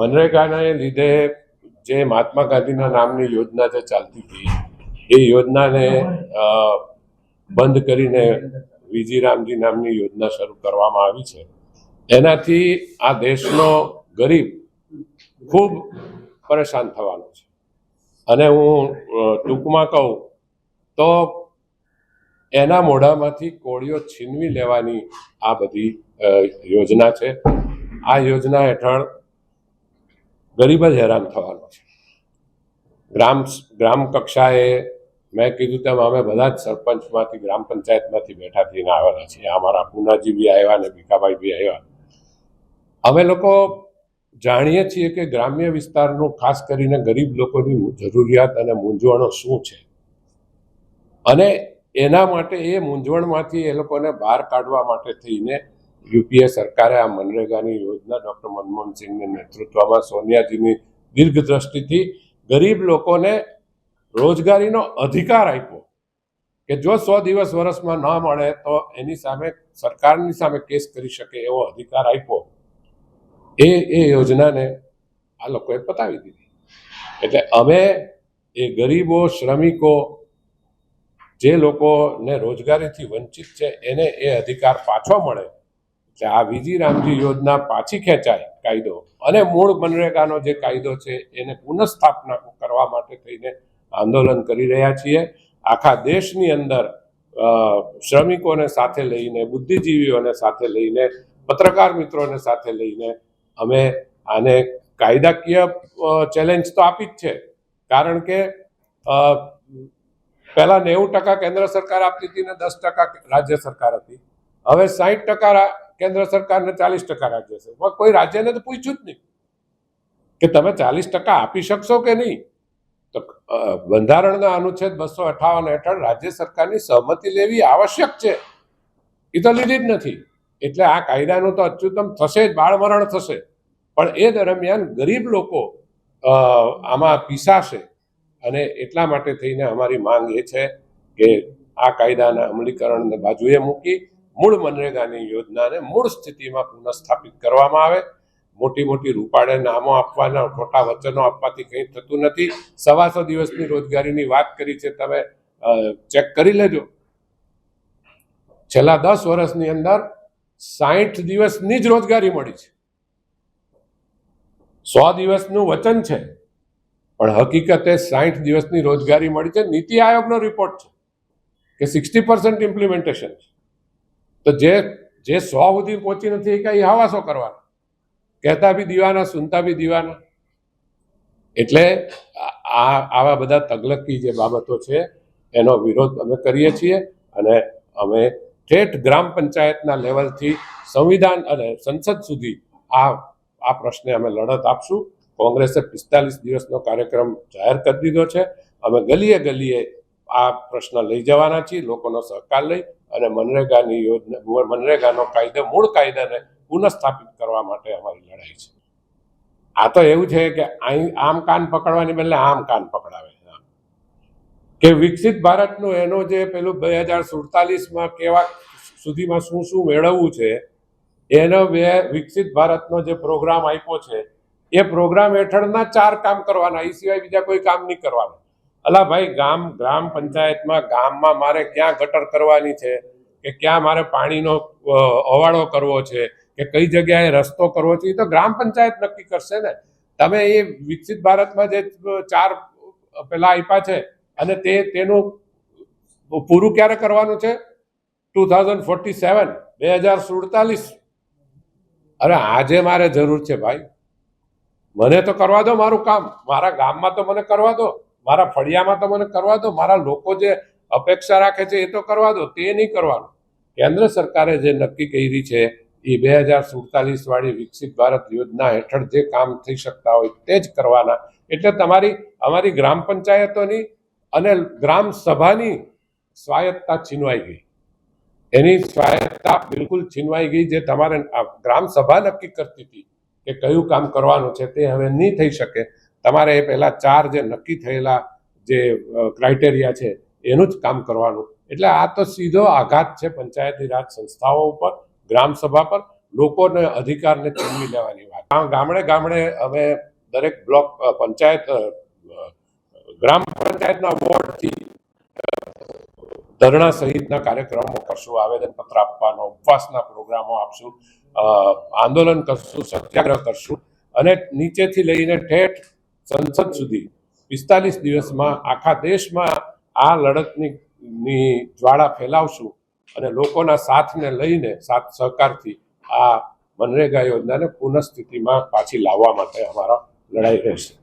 મનરેગાને લીધે જે મહાત્મા ગાંધીના નામની યોજના જે ચાલતી હતી, એ યોજનાને બંધ કરીને વીજીરામજી નામની યોજના શરૂ કરવામાં આવી છે. એનાથી આ દેશનો ગરીબ ખૂબ પરેશાન થવાનો છે. અને હું ટૂંકમાં કહું તો એના મોઢામાંથી કોળીઓ છીનવી લેવાની આ બધી યોજના છે. આ યોજના હેઠળ ગરીબ જ હેરાન થવાનો છે. ગ્રામ ગ્રામ કક્ષાએ મેં કીધું તેમ અમે બધા જ સરપંચમાંથી, ગ્રામ પંચાયતમાંથી બેઠા થઈને આવેલા છીએ. અમારા પૂનાજી બી આવ્યા અને ભીખાભાઈ બી આવ્યા. અમે લોકો જાણીએ છીએ કે ગ્રામ્ય વિસ્તારનું ખાસ કરીને ગરીબ લોકોની જરૂરિયાત અને મૂંઝવણો શું છે? અને એના માટે એ મૂંઝવણમાંથી એ લોકોને બહાર કાઢવા માટે થઈને યુપીએ સરકારે આ મનરેગાની યોજના ડૉક્ટર મનમોહન સિંહના નેતૃત્વમાં સોનિયાજીની દીર્ઘ દ્રષ્ટિથી ગરીબ લોકોને રોજગારીનો અધિકાર આપ્યો કે જો સો દિવસ વર્ષમાં ન મળે તો એની સામે સરકારની સામે કેસ કરી શકે એવો અધિકાર આપ્યો, એ એ યોજનાને આ લોકોએ પતાવી દીધી. એટલે અમે એ ગરીબો, શ્રમિકો, જે લોકોને રોજગારીથી વંચિત છે, એને એ અધિકાર પાછો મળે એટલે આ વીજી રામજી યોજના પાછી ખેંચાય કાયદો. અને મૂળ મનરેગાનો જે કાયદો છે, એને પુનઃસ્થાપના કરવા માટે થઈને આંદોલન કરી રહ્યા છીએ. આખા દેશની અંદર શ્રમિકોને સાથે લઈને, બુદ્ધિજીવીઓને સાથે લઈને, પત્રકાર મિત્રોને સાથે લઈને અમે આને કાયદાકીય ચેલેન્જ તો આપી જ છે. કારણ કે પહેલાં નેવું ટકા કેન્દ્ર સરકાર આપતી હતી ને દસ ટકા રાજ્ય સરકાર હતી. હવે સાહીઠ ટકા કેન્દ્ર સરકારને ચાલીસ ટકા રાજ્ય સરકાર કોઈ રાજ્યને તો પૂછ્યું જ નહીં કે તમે ચાલીસ ટકા આપી શકશો કે નહીં? તો બંધારણના અનુચ્છેદ બસો અઠાવન હેઠળ રાજ્ય સરકારની સહમતિ લેવી આવશ્યક છે. એ તો લીધી જ નથી. એટલે આ કાયદાનું તો અચ્યુતમ થશે જ, બાળમરણ થશે. પણ એ દરમિયાન ગરીબ લોકો આમાં પીસાશે. અને એટલા માટે થઈને અમારી માંગ એ છે કે આ કાયદાના અમલીકરણને બાજુએ મૂકી મૂળ મનરેગાની યોજનાને મૂળ સ્થિતિમાં પુનઃસ્થાપિત કરવામાં આવે. મોટી મોટી રૂપાળે નામો આપવાના, ખોટા વચનો આપવાથી કંઈ થતું નથી. સવાસો દિવસની રોજગારીની વાત કરી છે, તમે ચેક કરી લેજો. છેલ્લા દસ વર્ષની અંદર સાહીઠ દિવસની જ રોજગારી મળી છે. સો દિવસનું વચન છે, પણ હકીકતે સાહીઠ દિવસની રોજગારી મળી છે. નીતિ આયોગનો રિપોર્ટ છે કે સિક્સટી પર્સન્ટ ઇમ્પ્લિમેન્ટેશન છે. તો જે જે સો સુધી પહોંચી નથી એ કઈ હવાસો કરવાના. કહેતા બી દીવાના, સુનતા બી દીવાના. એટલે આ- આવા બધા તગલકી જે બાબતો છે, એનો વિરોધ અમે કરીએ છીએ અને અમે ઠેઠ ગ્રામ પંચાયતના લેવલથી સંવિધાન અને સંસદ સુધી આ આ પ્રશ્ને અમે લડત આપશું. કોંગ્રેસે પિસ્તાલીસ દિવસનો કાર્યક્રમ જાહેર કરી દીધો છે. અમે ગલીએ ગલીએ આ પ્રશ્ન લઈ જવાના છીએ, લોકોનો સહકાર લઈ અને મનરેગાની યોજના, મનરેગાનો કાયદો, મૂળ કાયદાને પુનઃસ્થાપિત કરવા માટે અમારી લડાઈ છે. આ તો એવું છે કે અહીં આમ કાન પકડવાની બદલે આમ કાન પકડાવે કે વિકસિત ભારતનું એનું જે પેલું બે હજાર સુડતાલીસમાં કેવા સુધીમાં શું શું મેળવવું છે, એનો બે વિકસિત ભારતનો જે પ્રોગ્રામ આપ્યો છે, એ પ્રોગ્રામ હેઠળના ચાર કામ કરવાના એ સિવાય બીજા કોઈ કામ નહીં કરવાના. અલા ભાઈ, ગામ, ગ્રામ પંચાયતમાં, ગામમાં મારે ક્યાં ગટર કરવાની છે? કે ક્યાં મારે પાણીનો અવાળો કરવો છે? કે કઈ જગ્યાએ રસ્તો કરવો છે? એ તો ગ્રામ પંચાયત નક્કી કરશે ને. તમે એ વિકસિત ભારતમાં જે ચાર પેલા આપ્યા છે, અને તે, તેનું પૂરું ક્યારે કરવાનું છે? ટુ થાઉઝન્ડ ફોર્ટી સેવન, બે હજાર સુડતાલીસ. અરે, આજે મારે જરૂર છે ભાઈ. મને તો કરવા દો મારું કામ. મારા ગામમાં તો મને કરવા દો. મારા ફળિયામાં તો મને કરવા દો, મારા લોકો જે અપેક્ષા રાખે છે એ તો કરવા દો, તે નહીં કરવાનું. કેન્દ્ર સરકારે જે નક્કી કરી છે એ બે હજાર સુડતાલીસ વાળી વિકસિત ભારત યોજના હેઠળ જે કામ થઈ શકતા હોય તે જ કરવાના. એટલે તમારી, અમારી ગ્રામ પંચાયતોની અને ગ્રામ સભાની સ્વાયત્તા છીનવાઈ ગઈ. એની સ્વાયત્તા બિલકુલ છીનવાઈ ગઈ જે તમારે ગ્રામ સભા નક્કી કરતી હતી કે કયું કામ કરવાનું છે તે હવે નહીં થઈ શકે. તમારે એ પહેલા ચાર જે નક્કી થયેલા જે ક્રાઇટેરિયા છે, એનું જ કામ કરવાનું. એટલે આ તો સીધો આઘાત છે પંચાયતી રાજ સંસ્થાઓ ઉપર ગ્રામસભા પર, લોકોને અધિકારને છીનવી લેવાની વાત. ગામડે ગામડે અમે દરેક બ્લોક પંચાયત ગ્રામ પંચાયતના વોર્ડથી ધરણા સહિતના કાર્યક્રમો કરશું, આવેદનપત્ર આપવાનો, ઉપવાસના પ્રોગ્રામો આપશું આંદોલન કરશું, સત્યાગ્રહ કરશું અને નીચેથી લઈને ઠેઠ સંસદ સુધી પિસ્તાલીસ દિવસમાં આખા દેશમાં આ લડતની જ્વાળા ફેલાવશું અને લોકોના સાથને લઈને, સાથ સહકારથી આ મનરેગા યોજનાને પુનઃસ્થિતિમાં પાછી લાવવા માટે અમારા લડાઈ રહેશે.